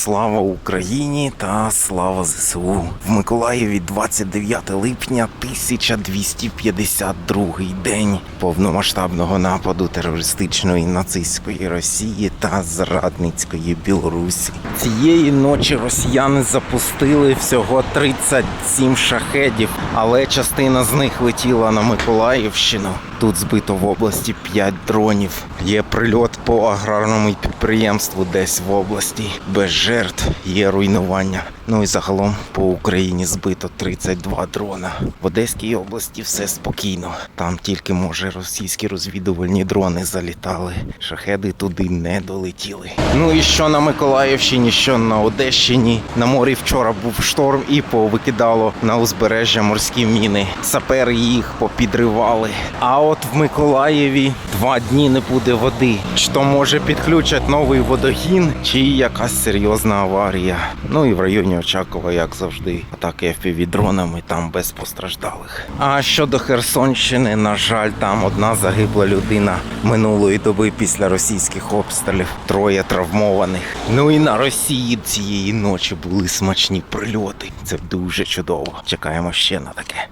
слава Україні та слава ЗСУ. В Миколаєві 29 липня 1252 день повномасштабного нападу терористичної нацистської Росії та зрадницької Білорусі. Цієї ночі росіяни запустили всього 37 шахедів, але частина з них летіла на Миколаївщину. Тут збито в області 5 дронів. Є прильот по аграрному підприємству десь в області. Без жертв є руйнування. Ну і загалом по Україні збито 32 дрона. В Одеській області все спокійно. Там тільки може російські розвідувальні дрони залітали. Шахеди туди не долетіли. Ну і що на Миколаївщині, що на Одещині. На морі вчора був шторм і повикидало на узбережжя морські міни. Сапери їх попідривали. А от в Миколаєві два дні не буде води. Чи то може підключать новий водогін, чи якась серйозна аварія. Ну і в районі Очакова, як завжди, атаки FPV-дронами там без постраждалих. А щодо Херсонщини, на жаль, там одна загибла людина минулої доби після російських обстрілів, троє травмованих. Ну і на Росії цієї ночі були смачні прильоти. Це дуже чудово. Чекаємо ще на таке.